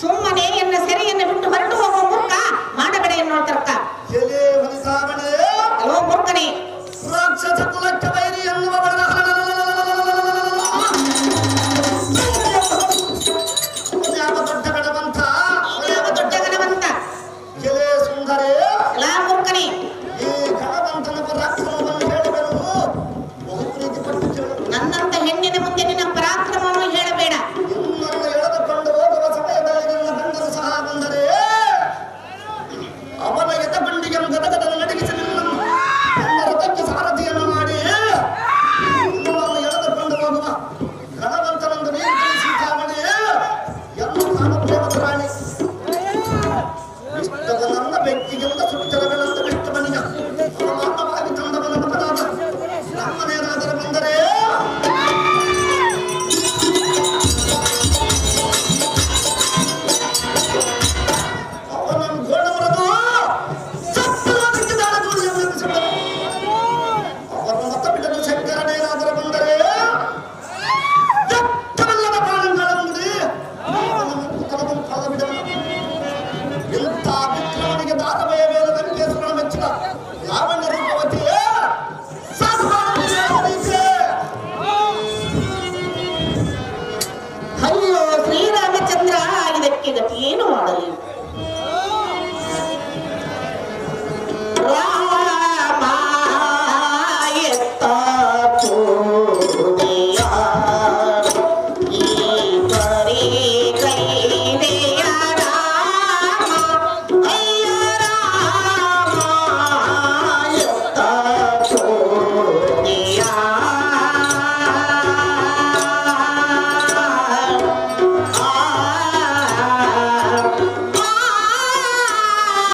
ಸುಮ್ಮನೆ ಎನ್ನ ಸೆರೆಯನ್ನು ಬಿಟ್ಟು ಹೊರಟು ಹೋಗುವ ಮೂಲಕ ಮಾಡಬೇಡ ಎನ್ನುವ ತರ್ಕ ಎಲೆ ಹೊಲಸಾವಣೆ. Thank you.